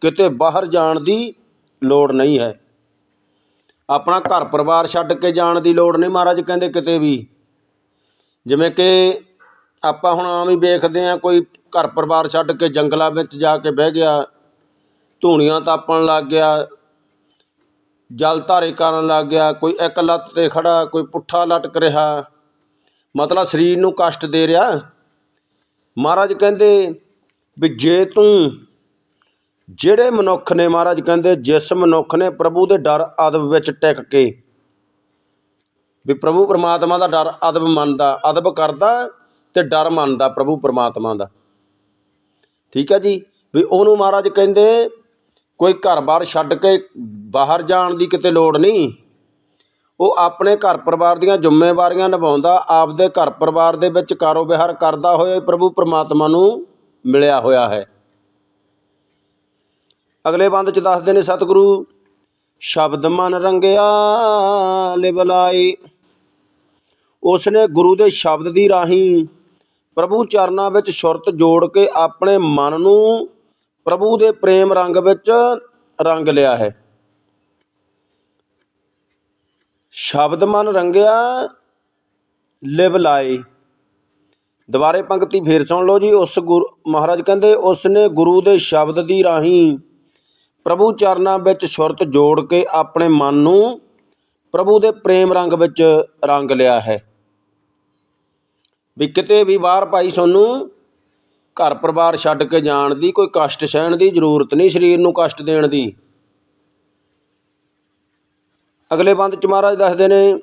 ਕਿਤੇ ਬਾਹਰ ਜਾਣ ਦੀ ਲੋੜ ਨਹੀਂ ਹੈ। ਆਪਣਾ ਘਰ ਪਰਿਵਾਰ ਛੱਡ ਕੇ ਜਾਣ ਦੀ ਲੋੜ ਨਹੀਂ ਮਹਾਰਾਜ ਕਹਿੰਦੇ ਕਿਤੇ ਵੀ। ਜਿਵੇਂ ਕਿ ਆਪਾਂ ਹੁਣ ਆਮ ਹੀ ਵੇਖਦੇ ਆ ਕੋਈ ਘਰ ਪਰਿਵਾਰ ਛੱਡ ਕੇ ਜੰਗਲਾਂ ਵਿੱਚ ਜਾ ਕੇ ਬਹਿ ਗਿਆ, ਧੂਣੀਆਂ ਤਾਪਣ ਲੱਗ ਗਿਆ, ਜਲ ਧਾਰੇ ਕਰਨ ਲੱਗ ਗਿਆ, ਕੋਈ ਇੱਕ ਲੱਤ ਤੇ ਖੜਾ, ਕੋਈ ਪੁੱਠਾ ਲਟਕ ਰਿਹਾ। ਮਤਲਬ ਸਰੀਰ ਨੂੰ ਕਸ਼ਟ ਦੇ ਰਿਹਾ। ਮਹਾਰਾਜ ਕਹਿੰਦੇ ਵੀ ਜੇ ਤੂੰ ਜਿਹੜੇ ਮਨੁੱਖ ਨੇ ਮਹਾਰਾਜ ਕਹਿੰਦੇ, ਜਿਸ ਮਨੁੱਖ ਨੇ ਪ੍ਰਭੂ ਦੇ ਡਰ ਅਦਬ ਵਿੱਚ ਟਿਕ ਕੇ ਵੀ ਪ੍ਰਭੂ ਪਰਮਾਤਮਾ ਦਾ ਡਰ ਅਦਬ ਮੰਨਦਾ, ਅਦਬ ਕਰਦਾ ਤੇ ਡਰ ਮੰਨਦਾ ਪ੍ਰਭੂ ਪਰਮਾਤਮਾ ਦਾ। ਠੀਕ ਹੈ ਜੀ? ਵੀ ਉਹਨੂੰ ਮਹਾਰਾਜ ਕਹਿੰਦੇ, ਕੋਈ ਘਰ-ਬਾਰ ਛੱਡ ਕੇ ਬਾਹਰ ਜਾਣ ਦੀ ਕਿਤੇ ਲੋੜ ਨਹੀਂ। ਉਹ ਆਪਣੇ ਘਰ ਪਰਿਵਾਰ ਦੀਆਂ ਜ਼ਿੰਮੇਵਾਰੀਆਂ ਨਿਭਾਉਂਦਾ, ਆਪਦੇ ਘਰ ਪਰਿਵਾਰ ਦੇ ਵਿੱਚ ਕਾਰੋਬਾਰ ਕਰਦਾ ਹੋਇਆ ਪ੍ਰਭੂ ਪਰਮਾਤਮਾ ਨੂੰ ਮਿਲਿਆ ਹੋਇਆ ਹੈ। ਅਗਲੇ ਬੰਦ ਚ ਦੱਸਦੇ ਨੇ ਸਤਿਗੁਰੂ। ਸ਼ਬਦ ਮਨ ਰੰਗਿਆ ਲਿਵਲਾਈ ਉਸਨੇ ਗੁਰੂ ਦੇ ਸ਼ਬਦ ਦੀ ਰਾਹੀਂ ਪ੍ਰਭੂ ਚਰਨਾਂ ਵਿੱਚ ਸੁਰਤ ਜੋੜ ਕੇ ਆਪਣੇ ਮਨ ਨੂੰ ਪ੍ਰਭੂ ਦੇ ਪ੍ਰੇਮ ਰੰਗ ਵਿੱਚ ਰੰਗ ਲਿਆ ਹੈ। ਸ਼ਬਦ ਮਨ ਰੰਗਿਆ, ਲਿਵ ਲਾਏ ਦੁਬਾਰੇ ਪੰਕਤੀ ਫੇਰ ਸੁਣ ਲਓ ਜੀ, ਉਸ ਗੁਰੂ, ਮਹਾਰਾਜ ਕਹਿੰਦੇ ਉਸ ਨੇ ਗੁਰੂ ਦੇ ਸ਼ਬਦ ਦੀ ਰਾਹੀਂ ਪ੍ਰਭੂ ਚਰਨਾਂ ਵਿੱਚ ਸੁਰਤ ਜੋੜ ਕੇ ਆਪਣੇ ਮਨ ਨੂੰ ਪ੍ਰਭੂ ਦੇ ਪ੍ਰੇਮ ਰੰਗ ਵਿੱਚ ਰੰਗ ਲਿਆ ਹੈ। ਵੀ ਕਿਤੇ ਵੀ ਬਾਹਰ ਭਾਈ ਤੁਹਾਨੂੰ ਘਰ ਪਰਿਵਾਰ ਛੱਡ ਕੇ ਜਾਣ ਦੀ ਕੋਈ ਕਸ਼ਟ ਸਹਿਣ ਦੀ ਜ਼ਰੂਰਤ ਨਹੀਂ, ਸਰੀਰ ਨੂੰ ਕਸ਼ਟ ਦੇਣ ਦੀ। ਅਗਲੇ ਬੰਦ ਚ ਮਹਾਰਾਜ ਦੱਸਦੇ ਨੇ,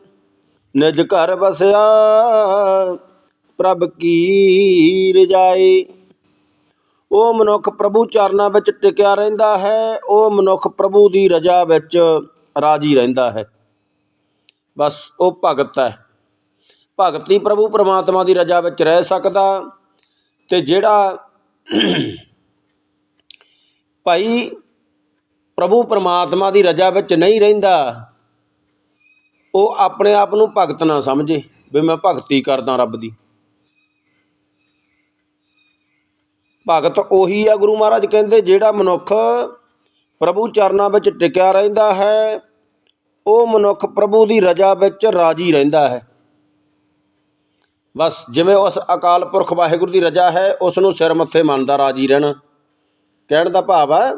ਨਿਜ ਘਰ ਵਸਿਆ ਪ੍ਰਭ ਕੀ ਰਜਾਈ ਉਹ ਮਨੁੱਖ ਪ੍ਰਭੂ ਚਰਨਾਂ ਵਿੱਚ ਟਿਕਿਆ ਰਹਿੰਦਾ ਹੈ, ਉਹ ਮਨੁੱਖ ਪ੍ਰਭੂ ਦੀ ਰਜਾ ਵਿੱਚ ਰਾਜੀ ਰਹਿੰਦਾ ਹੈ। ਬਸ ਉਹ ਭਗਤ ਹੈ। ਭਗਤੀ ਪ੍ਰਭੂ ਪਰਮਾਤਮਾ ਦੀ ਰਜਾ ਵਿੱਚ ਰਹਿ ਸਕਦਾ ਤੇ ਜਿਹੜਾ ਭਾਈ ਪ੍ਰਭੂ ਪਰਮਾਤਮਾ ਦੀ ਰਜਾ ਵਿੱਚ ਨਹੀਂ ਰਹਿੰਦਾ, ਉਹ ਆਪਣੇ ਆਪ ਨੂੰ ਭਗਤ ਨਾ ਸਮਝੇ, ਵੀ ਮੈਂ ਭਗਤੀ ਕਰਦਾ ਰੱਬ ਦੀ। ਭਗਤ ਉਹੀ ਆ ਗੁਰੂ ਮਹਾਰਾਜ ਕਹਿੰਦੇ, ਜਿਹੜਾ ਮਨੁੱਖ ਪ੍ਰਭੂ ਚਰਨਾਂ ਵਿੱਚ ਟਿਕਿਆ ਰਹਿੰਦਾ ਹੈ, ਉਹ ਮਨੁੱਖ ਪ੍ਰਭੂ ਦੀ ਰਜਾ ਵਿੱਚ ਰਾਜੀ ਰਹਿੰਦਾ ਹੈ। ਬਸ ਜਿਵੇਂ ਉਸ ਅਕਾਲ ਪੁਰਖ ਵਾਹਿਗੁਰੂ ਦੀ ਰਜਾ ਹੈ, ਉਸ ਨੂੰ ਸਿਰ ਮੱਥੇ ਮੰਨਦਾ ਰਾਜੀ ਰਹਿਣਾ। ਕਹਿਣ ਦਾ ਭਾਵ ਹੈ